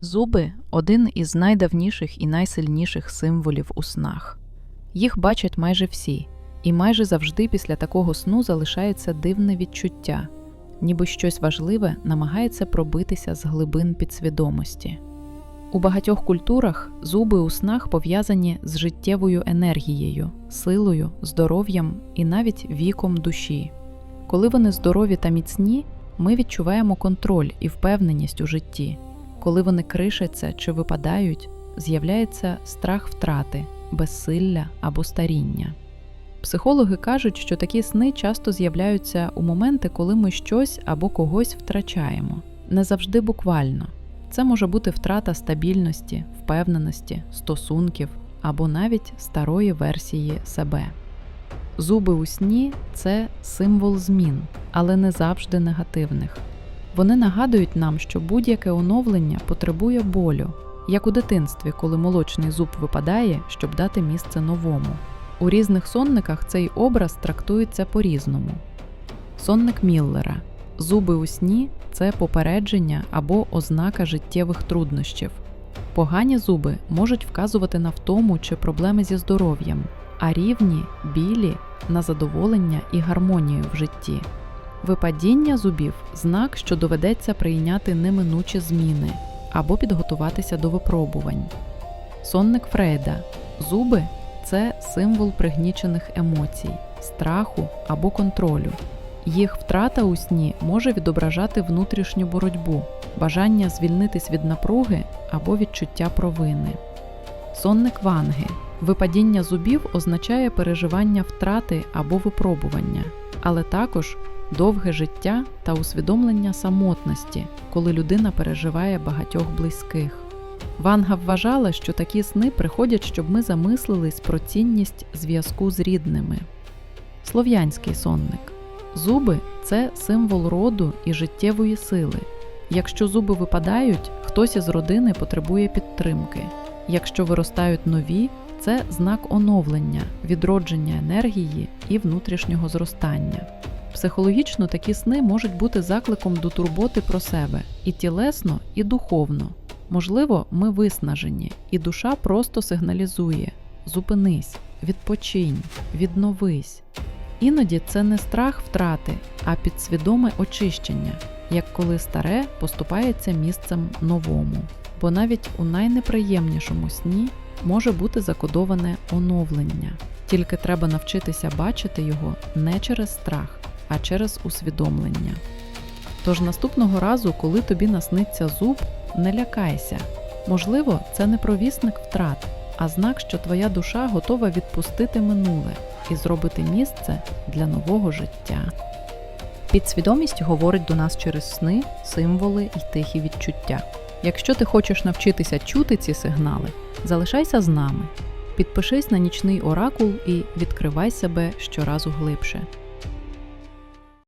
Зуби один із найдавніших і найсильніших символів у снах. Їх бачать майже всі, і майже завжди після такого сну залишається дивне відчуття, ніби щось важливе намагається пробитися з глибин підсвідомості. У багатьох культурах зуби у снах пов'язані з життєвою енергією, силою, здоров'ям і навіть віком душі. Коли вони здорові та міцні, ми відчуваємо контроль і впевненість у житті. Коли вони кришаться чи випадають, з'являється страх втрати, безсилля або старіння. Психологи кажуть, що такі сни часто з'являються у моменти, коли ми щось або когось втрачаємо, не завжди буквально. Це може бути втрата стабільності, впевненості, стосунків або навіть старої версії себе. Зуби у сні це символ змін, але не завжди негативних. Вони нагадують нам, що будь-яке оновлення потребує болю, як у дитинстві, коли молочний зуб випадає, щоб дати місце новому. У різних сонниках цей образ трактується по-різному. Сонник Міллера. Зуби у сні це попередження або ознака життєвих труднощів. Погані зуби можуть вказувати на втому чи проблеми зі здоров'ям, а рівні, білі на задоволення і гармонію в житті. Випадіння зубів знак, що доведеться прийняти неминучі зміни або підготуватися до випробувань. Сонник Фрейда. Зуби це символ пригнічених емоцій, страху або контролю. Їх втрата у сні може відображати внутрішню боротьбу, бажання звільнитись від напруги або відчуття провини. Сонник Ванги. Випадіння зубів означає переживання втрати або випробування, але також довге життя та усвідомлення самотності, коли людина переживає багатьох близьких. Ванга вважала, що такі сни приходять, щоб ми замислились про цінність зв'язку з рідними. Слов'янський сонник. Зуби це символ роду і життєвої сили. Якщо зуби випадають, хтось із родини потребує підтримки. Якщо виростають нові, це знак оновлення, відродження енергії і внутрішнього зростання. Психологічно такі сни можуть бути закликом до турботи про себе і тілесно, і духовно. Можливо, ми виснажені, і душа просто сигналізує: зупинись, відпочинь, відновись. Іноді це не страх втрати, а підсвідоме очищення, як коли старе поступається місцем новому. Бо навіть у найнеприємнішому сні може бути закодоване оновлення, тільки треба навчитися бачити його не через страх, а через усвідомлення. Тож наступного разу, коли тобі насниться зуб, не лякайся. Можливо, це не провісник втрат, а знак, що твоя душа готова відпустити минуле і зробити місце для нового життя. Підсвідомість говорить до нас через сни, символи і тихі відчуття. Якщо ти хочеш навчитися чути ці сигнали, залишайся з нами. Підпишись на нічний оракул і відкривай себе щоразу глибше.